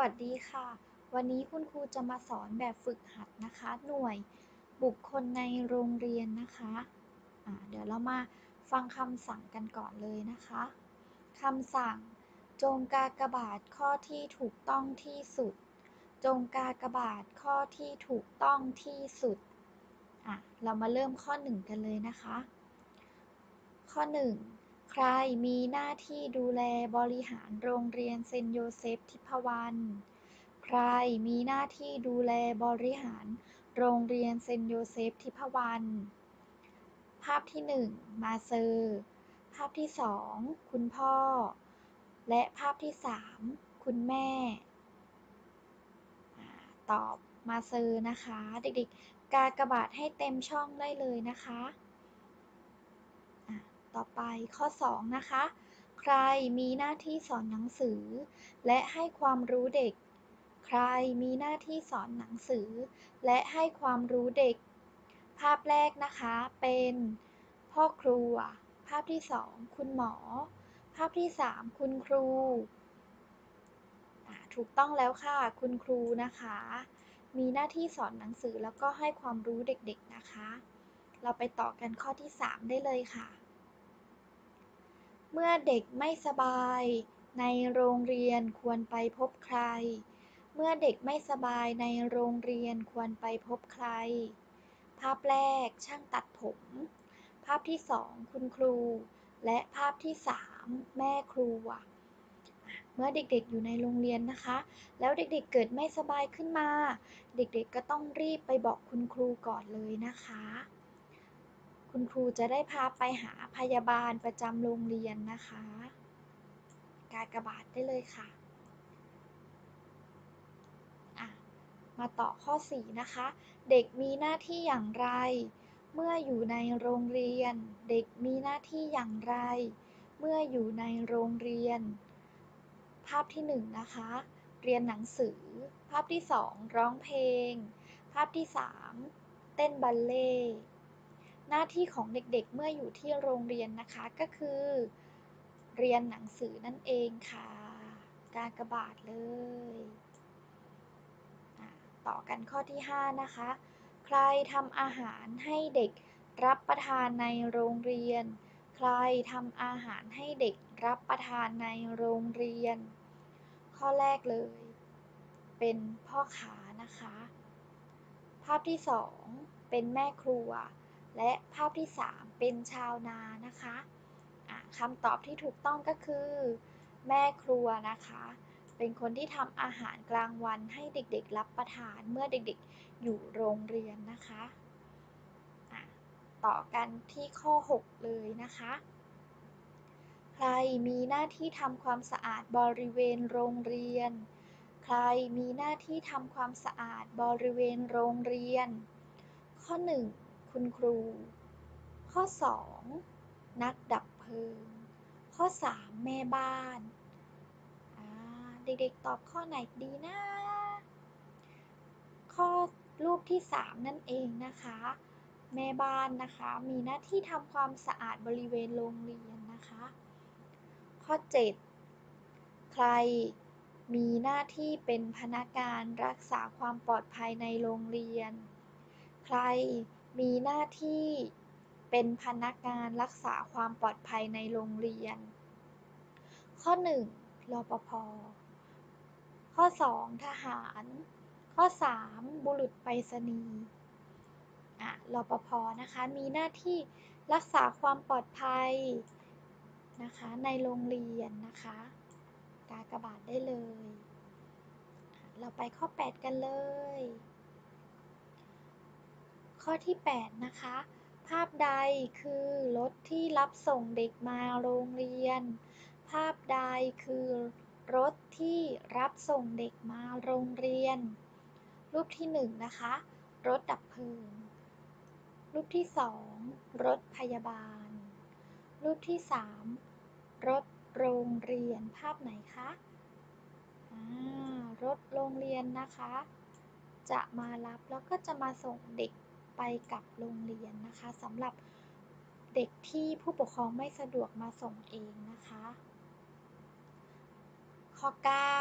วัสดีค่ะ วันนี้คุณครูจะมาสอนแบบฝึกหัดนะคะ หน่วยบุคคลในโรงเรียนนะคะะเดี๋ยวเรามาฟังคำสั่งกันก่อนเลยนะคะคำสั่ง จงกากบาทข้อที่ถูกต้องที่สุด จงกากบาทข้อที่ถูกต้องที่สุดอะเรามาเริ่มข้อหนึ่งกันเลยนะคะ ข้อหนึ่ง ใครมีหน้าที่ดูแลบริหารโรงเรียนเซนต์โยเซฟทิพวรรณ ใครมีหน้าที่ดูแลบริหารโรงเรียนเซนต์โยเซฟทิพวรรณ ภาพที่หนึ่งมาเซอร์ ภาพที่สองคุณพ่อ และภาพที่สามคุณแม่ ตอบมาเซอร์นะคะ เด็กๆ กากระบาทให้เต็มช่องได้เลยนะคะ ต่อไปข้อ 2 นะคะ ใครมีหน้าที่สอนหนังสือ และให้ความรู้เด็ก ใครมีหน้าที่สอนหนังสือ และให้ความรู้เด็ก ภาพแรกนะคะเป็น พ่อครัว ภาพที่ 2 คุณหมอ ภาพที่ 3 คุณครูถูกต้องแล้วค่ะ คุณครูนะคะ มีหน้าที่สอนหนังสือแล้วก็ให้ความรู้เด็กๆนะคะ เราไปต่อกันข้อที่ 3 ได้เลยค่ะ เมื่อเด็กไม่สบาย ในโรงเรียนควรไปพบใคร เมื่อเด็กไม่สบายในโรงเรียนควรไปพบใคร ภาพแรกช่างตัดผม ภาพที่สองคุณครู และภาพที่สามแม่ครูเมื่อเด็กๆอยู่ในโรงเรียนนะคะ แล้วเด็กๆเกิดไม่สบายขึ้นมา เด็กๆก็ต้องรีบไปบอกคุณครูก่อนเลยนะคะ คุณครูจะได้พาไปหาพยาบาลประจำโรงเรียนนะคะ กากบาทได้เลยค่ะ มาต่อข้อ 4 นะคะ เด็กมีหน้าที่อย่างไร เมื่ออยู่ในโรงเรียน เด็กมีหน้าที่อย่างไร เมื่ออยู่ในโรงเรียน ภาพที่ 1 นะคะ เรียนหนังสือ ภาพที่ 2 ร้องเพลง ภาพที่ 3 เต้นบัลเล่ หน้าที่ของเด็กๆ เมื่ออยู่ที่โรงเรียนนะคะก็คือ เรียนหนังสือนั่นเองค่ะ กากบาทเลย ต่อกันข้อที่ 5 นะคะ ใครทำอาหารให้เด็กรับประทานในโรงเรียน ใครทำอาหารให้เด็กรับประทานในโรงเรียน ข้อแรกเลย เป็นพ่อค้านะคะ ภาพที่ 2 เป็นแม่ครัว และภาพที่ 3 เป็นชาวนานะคะะคำตอบที่ถูกต้องก็คือ แม่ครัวนะคะ เป็นคนที่ทำอาหารกลางวันให้เด็กๆรับประทานเมื่อเด็กๆอยู่โรงเรียนนะคะะต่อกันที่ข้อ 6 เลยนะคะ ใครมีหน้าที่ทำความสะอาดบริเวณโรงเรียน ใครมีหน้าที่ทำความสะอาดบริเวณโรงเรียน ข้อ 1 คุณครู ข้อ 2 นักดับเพลิง ข้อ 3 แม่บ้านเด็กๆตอบข้อไหนดีนะ ข้อรูปที่ 3 นั่นเองนะคะ แม่บ้านนะคะ มีหน้าที่ทำความสะอาดบริเวณโรงเรียนนะคะ ข้อ 7 ใครมีหน้าที่เป็นพนักงานรักษาความปลอดภัยในโรงเรียน ใคร มีหน้าที่เป็นพนักงานรักษาความปลอดภัยในโรงเรียน ข้อ 1. รปภ ข้อ 2. ทหาร ข้อ 3. บุรุษไปรษณีย์รปภ นะคะ มีหน้าที่รักษาความปลอดภัยนะคะ ในโรงเรียนนะคะ กากบาทได้เลย เราไปข้อ 8 กันเลย ข้อที่ 8 นะคะ ภาพใดคือรถที่รับส่งเด็กมาโรงเรียน ภาพใดคือรถที่รับส่งเด็กมาโรงเรียน รูปที่ 1 นะคะ รถดับเพลิง รูปที่ 2 รถพยาบาล รูปที่ 3 รถโรงเรียน ภาพไหนคะรถโรงเรียนนะคะ จะมารับแล้วก็จะมาส่งเด็ก ไปกับโรงเรียนนะคะสำหรับเด็กที่ผู้ปกครองไม่สะดวกมาส่งเองนะคะ ข้อ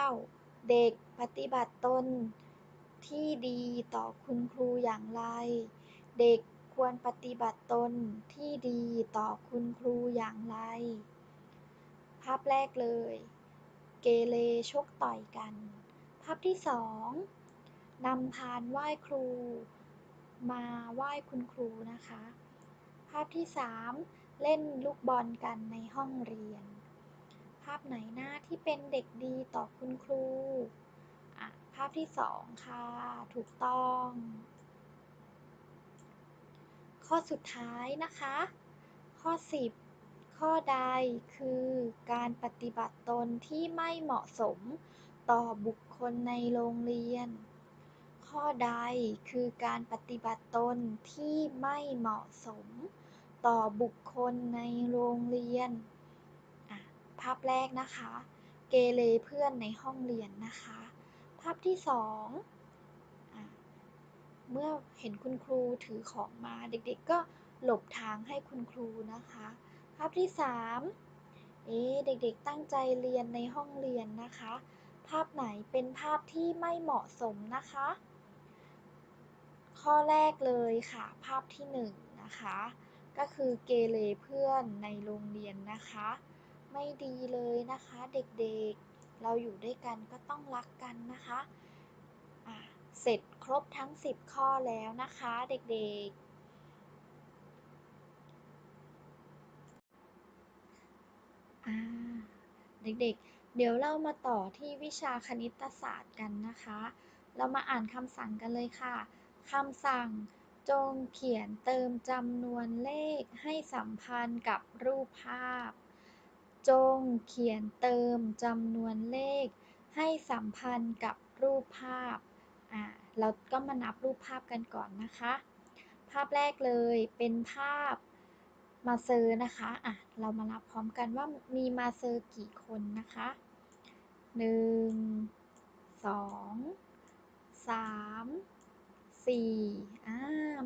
9 เด็กปฏิบัติตนที่ดีต่อคุณครูอย่างไร เด็กควรปฏิบัติตนที่ดีต่อคุณครูอย่างไร ภาพแรกเลย เกเรชกต่อยกัน ภาพที่สองนำพานไหว้ครู มาไหว้คุณครูนะคะ ภาพที่สามเล่นลูกบอลกันในห้องเรียน ภาพไหนหน้าที่เป็นเด็กดีต่อคุณครูภาพที่สองค่ะ ถูกต้อง ข้อสุดท้ายนะคะ ข้อ 10 ข้อใดคือการปฏิบัติตนที่ไม่เหมาะสมต่อบุคคลในโรงเรียน ข้อใดคือการปฏิบัติตนที่ไม่เหมาะสมต่อบุคคลในโรงเรียน ภาพแรกนะคะ เกเรเพื่อนในห้องเรียนนะคะ ภาพที่สองอเมื่อเห็นคุณครูถือของมาเด็กๆก็หลบทางให้คุณครูนะคะ ภาพที่สามเอ๊เด็กๆตั้งใจเรียนในห้องเรียนนะคะ ภาพไหนเป็นภาพที่ไม่เหมาะสมนะคะ ข้อแรกเลยค่ะ ภาพที่หนึ่งนะคะ ก็คือเกเรเพื่อนในโรงเรียนนะคะ ไม่ดีเลยนะคะเด็กๆ เราอยู่ด้วยกันก็ต้องรักกันนะคะะเสร็จครบทั้ง 10 ข้อแล้วนะคะเด็กๆเด็กๆ เดี๋ยวเรามาต่อที่วิชาคณิตศาสตร์กันนะคะ เรามาอ่านคำสั่งกันเลยค่ะ คำสั่งจงเขียนเติมจำนวนเลขให้สัมพันธ์กับรูปภาพ จงเขียนเติมจำนวนเลข ให้สัมพันธ์กับรูปภาพ อ่า เราก็มานับรูปภาพกันก่อนนะคะ ภาพแรกเลยเป็นภาพมาเซอร์นะคะ อะ เรามานับพร้อมกันว่ามีมาเซอร์กี่คนนะคะหนึ่ง สี่อ่า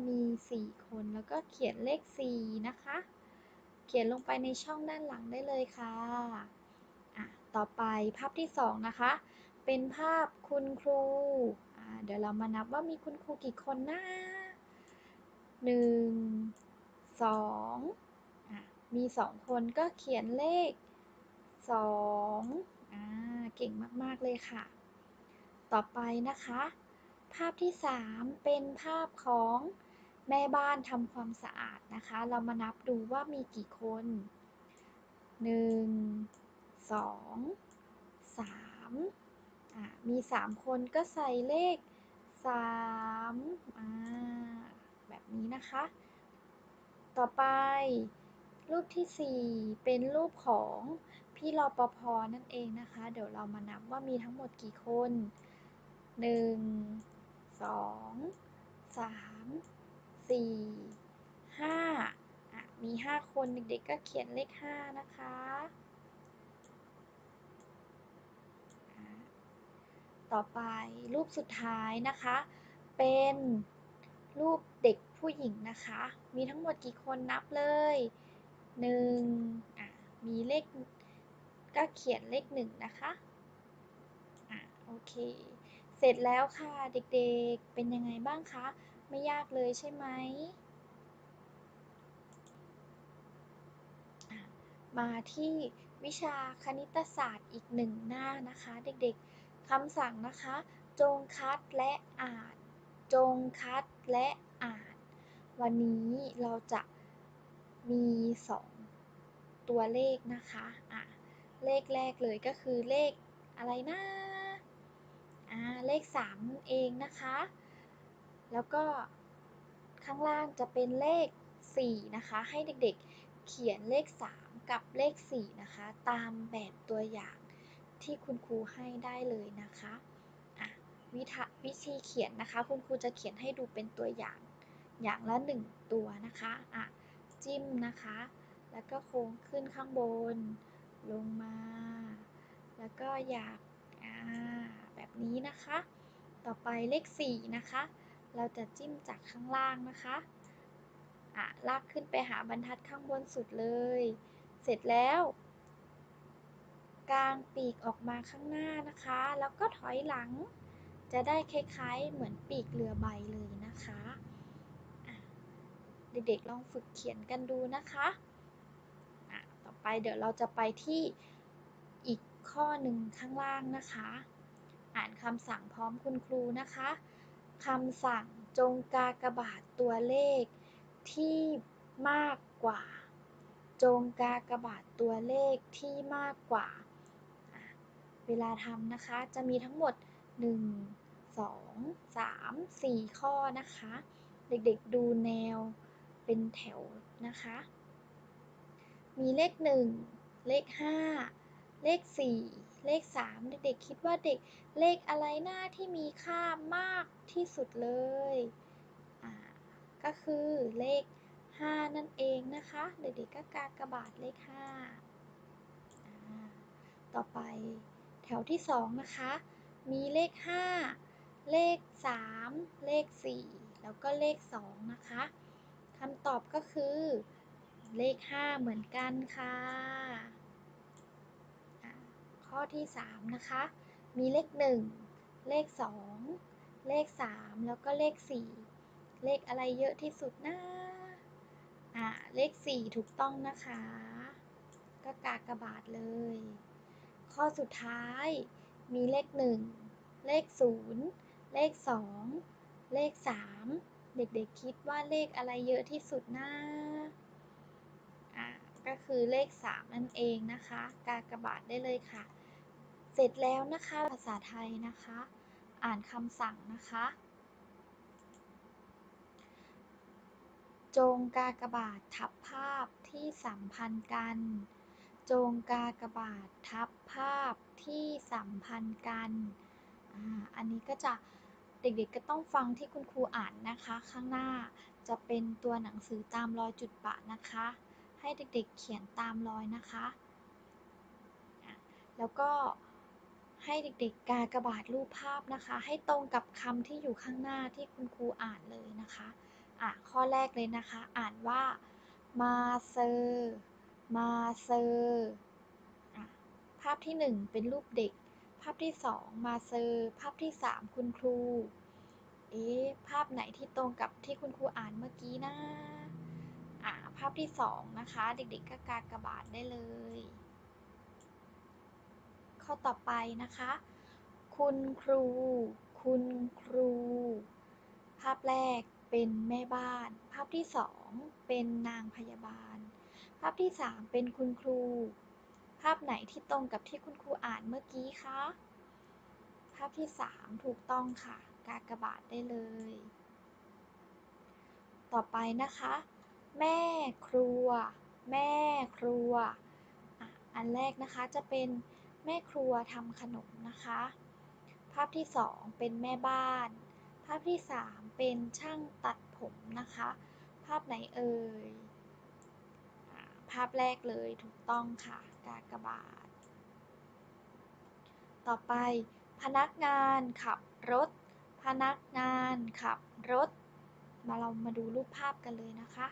มีสี่คนแล้วก็เขียนเลขสี่นะคะ เขียนลงไปในช่องด้านหลังได้เลยค่ะ อะ ต่อไปภาพที่สองนะคะ เป็นภาพคุณครู อ่า เดี๋ยวเรามานับว่ามีคุณครูกี่คนนะหนึ่งสองอะ มีสองคนก็เขียนเลขสองอ่า เก่งมาก ๆ เลยค่ะ ต่อไปนะคะ ภาพที่สามเป็นภาพของแม่บ้านทำความสะอาดนะคะ เรามานับดูว่ามีกี่คนหนึ่งสองสามอะมีสามคนก็ใส่เลขสามอ่าแบบนี้นะคะ ต่อไปรูปที่สี่เป็นรูปของพี่รอปภนั่นเองนะคะ เดี๋ยวเรามานับว่ามีทั้งหมดกี่คนหนึ่ง สองสามสี่ห้าอะมีห้าคนเด็กๆก็เขียนเลขห้านะคะต่อไปรูปสุดท้ายนะคะ เป็นรูปเด็กผู้หญิงนะคะ มีทั้งหมดกี่คนนับเลยหนึ่งอะมีเลขก็เขียนเลขหนึ่งนะคะอะโอเค เสร็จแล้วค่ะเด็กๆ เป็นยังไงบ้างคะ ไม่ยากเลยใช่ไหม มาที่วิชาคณิตศาสตร์อีกหนึ่งหน้านะคะเด็กๆคำสั่งนะคะ จงคัดและอ่าน จงคัดและอ่าน วันนี้เราจะมีสองตัวเลขนะคะอะเลขแรกเลยก็คือเลขอะไรนะ เลข 3 นั่นเองนะคะ แล้วก็ข้างล่างจะเป็นเลข 4 นะคะ ให้เด็กๆเขียนเลข 3 กับเลข 4 นะคะ ตามแบบตัวอย่างที่คุณครูให้ได้เลยนะคะวิธวิธีเขียนนะคะ คุณครูจะเขียนให้ดูเป็นตัวอย่างอย่างละ 1 ตัวนะคะอะจิ้มนะคะ แล้วก็โค้งขึ้นข้างบน ลงมา แล้วก็อยากอ่า แบบนี้นะคะ ต่อไปเลข 4 นะคะ เราจะจิ้มจากข้างล่างนะคะอะลากขึ้นไปหาบรรทัดข้างบนสุดเลย เสร็จแล้วกางปีกออกมาข้างหน้านะคะ แล้วก็ถอยหลัง จะได้คล้ายๆ เหมือนปีกเรือใบเลยนะคะะเด็กๆลองฝึกเขียนกันดูนะคะอะต่อไปเดี๋ยวเราจะไปที่อีกข้อหนึ่งข้างล่างนะคะ อ่านคำสั่งพร้อมคุณครูนะคะคำสั่งจงกากบาทตัวเลขที่มากกว่า จงกากบาทตัวเลขที่มากกว่า เวลาทำนะคะจะมีทั้งหมด 1 2 3 4 ข้อนะคะ เด็กๆดูแนวเป็นแถวนะคะ มีเลข 1 เลข 5 เลข 4 เลข 3 เด็กๆคิดว่าเด็กเลขอะไรหน้าที่มีค่ามากที่สุดเลยอ่าก็คือเลข 5 นั่นเองนะคะ เด็กๆก็กากระบาทเลข5อ่าต่อไปแถวที่ 2 นะคะ มีเลข 5 เลข 3 เลข 4 แล้วก็เลข 2 นะคะคำตอบก็คือเลข 5 เหมือนกันค่ะ ข้อที่ 3 นะคะ มีเลข 1 เลข 2 เลข 3 แล้วก็เลข 4 เลขอะไรเยอะที่สุดนะอ่าเลข 4 ถูกต้องนะคะ ก็กากบาทเลย ข้อสุดท้ายมีเลข 1 เลข 0 เลข 2 เลข 3 เด็กๆคิดว่าเลขอะไรเยอะที่สุดนะอ่าก็คือเลข 3 นั่นเองนะคะ กากบาทได้เลยค่ะ เสร็จแล้วนะคะภาษาไทยนะคะ อ่านคำสั่งนะคะ จงกากบาททับภาพที่สัมพันธ์กัน จงกากบาททับภาพที่สัมพันธ์กันอ่าอันนี้ก็จะเด็กๆก็ต้องฟังที่คุณครูอ่านนะคะ ข้างหน้าจะเป็นตัวหนังสือตามรอยจุดปะนะคะ ให้เด็กๆเขียนตามรอยนะคะ แล้วก็ ให้เด็กๆกากระบาทรูปภาพนะคะ ให้ตรงกับคำที่อยู่ข้างหน้าที่คุณครูอ่านเลยนะคะอะข้อแรกเลยนะคะ อ่านว่ามาเซอร์มาเซอร์ภาพที่หนึ่งเป็นรูปเด็ก ภาพที่สองมาเซอร์ภาพที่สามคุณครู เอ๊ะภาพไหนที่ตรงกับที่คุณครูอ่านเมื่อกี้นะอ่าภาพที่สองนะคะ เด็กๆก็กากระบาทได้เลย ข้อต่อไปนะคะ คุณครู คุณครู ภาพแรกเป็นแม่บ้าน ภาพที่สองเป็นนางพยาบาล ภาพที่สามเป็นคุณครู ภาพไหนที่ตรงกับที่คุณครูอ่านเมื่อกี้คะ ภาพที่สามถูกต้องค่ะ กากบาทได้เลย ต่อไปนะคะ แม่ครัว แม่ครัวอันแรกนะคะจะเป็น แม่ครัวทำขนมนะคะ ภาพที่สองเป็นแม่บ้าน ภาพที่สามเป็นช่างตัดผมนะคะ ภาพไหนเอ่ยภาพแรกเลยถูกต้องค่ะกากบาท ต่อไป พนักงานขับรถ พนักงานขับรถ มาเรามาดูรูปภาพกันเลยนะคะ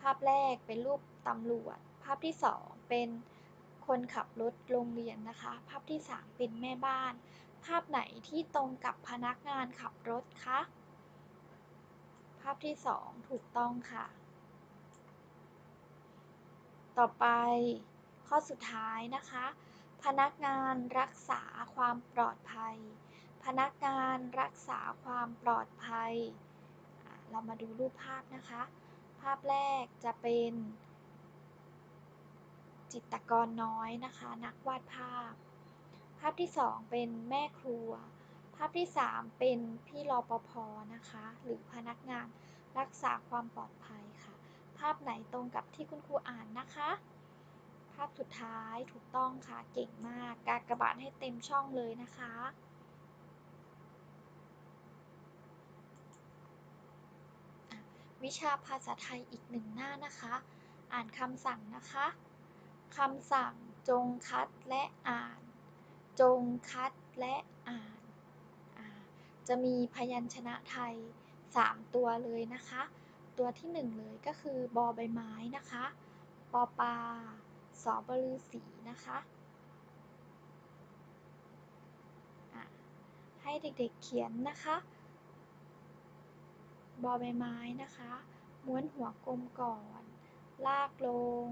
ภาพแรกเป็นรูปตำรวจ ภาพที่สองเป็น คนขับรถโรงเรียนนะคะ ภาพที่สามเป็นแม่บ้าน ภาพไหนที่ตรงกับพนักงานขับรถคะ ภาพที่สองถูกต้องค่ะ ต่อไปข้อสุดท้ายนะคะ พนักงานรักษาความปลอดภัย พนักงานรักษาความปลอดภัย เรามาดูรูปภาพนะคะ ภาพแรกจะเป็น จิตรกรน้อยนะคะ นักวาดภาพ ภาพที่สองเป็นแม่ครัว ภาพที่สามเป็นพี่รอปภนะคะ หรือพนักงานรักษาความปลอดภัยค่ะ ภาพไหนตรงกับที่คุณครูอ่านนะคะ ภาพสุดท้ายถูกต้องค่ะเก่งมาก การกระบาทให้เต็มช่องเลยนะคะวิชาภาษาไทยอีกหนึ่งหน้านะคะ อ่านคำสั่งนะคะ คำสั่งจงคัดและอ่าน จงคัดและอ่าน จะมีพยัญชนะไทย 3 ตัวเลยนะคะ ตัวที่ 1 เลยก็คือบอใบไม้นะคะ ปอปลาสอบลือสีนะคะให้เด็กๆเขียนนะคะ บอใบไม้นะคะ ม้วนหัวกลมก่อน ลากลง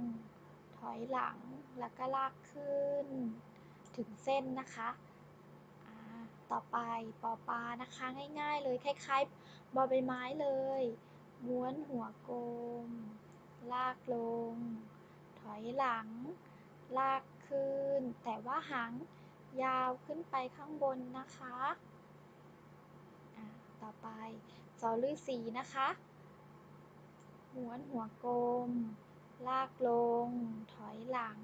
อยหลังแล้วก็ลากขึ้น ถึงเส้นนะคะต่อไปปอปลานะคะง่ายๆ เลยคล้ายๆบอใบไม้เลย ม้วนหัวกลม ลากลง ถอยหลัง ลากขึ้น แต่ว่าหางยาวขึ้นไปข้างบนนะคะต่อไปสอฤาษีนะคะ ม้วนหัวกลม ลากลง ถอยหลัง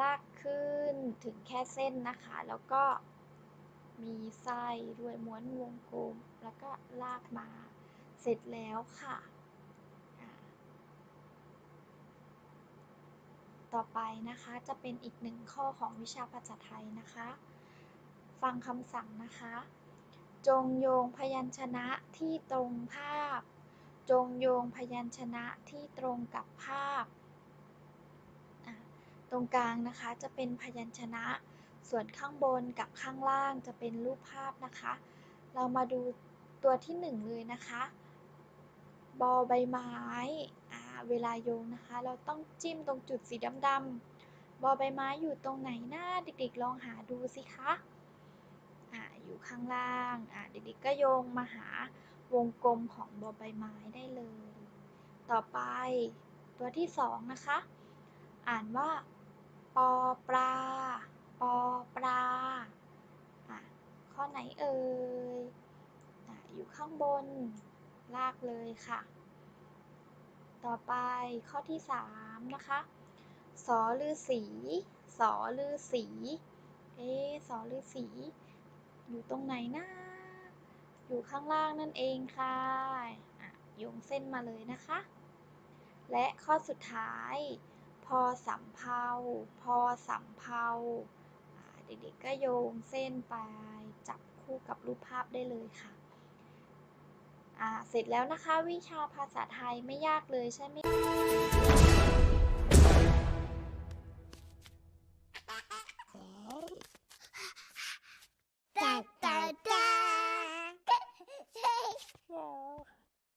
ลากขึ้นถึงแค่เส้นนะคะ แล้วก็มีไส้ด้วยม้วนวงกลม แล้วก็ลากมาเสร็จแล้วค่ะ ต่อไปนะคะจะเป็นอีกหนึ่งข้อของวิชาภาษาไทยนะคะ ฟังคำสั่งนะคะ จงโยงพยัญชนะที่ตรงภาพ จงโยงพยัญชนะที่ตรงกับภาพ ตรงกลางนะคะจะเป็นพยัญชนะ ส่วนข้างบนกับข้างล่างจะเป็นรูปภาพนะคะ เรามาดูตัวที่หนึ่งเลยนะคะ บอใบไม้เวลาโยงนะคะ เราต้องจิ้มตรงจุดสีดำๆ บอใบไม้อยู่ตรงไหนหน้าเด็กๆ ลองหาดูสิคะ อ่าอยู่ข้างล่าง อ่าเด็กๆ ก็โยงมาหา วงกลมของบอใบไม้ได้เลย ต่อไปตัวที่สองนะคะ อ่านว่า ปอปลา ปอปลาอะข้อไหนเอ่ยอยู่ข้างบน ลากเลยค่ะ ต่อไปข้อที่สามนะคะสอลือสีสอลือสี เอสอลือสี อยู่ตรงไหนนะ ข้างล่างนั่นเองค่ะโยงเส้นมาเลยนะคะ และข้อสุดท้าย พอสำเภาพอสำเภาอ่าเด็กๆก็โยงเส้นไปจับคู่กับรูปภาพได้เลยค่ะอ่าเสร็จแล้วนะคะวิชาภาษาไทยไม่ยากเลยใช่ไหม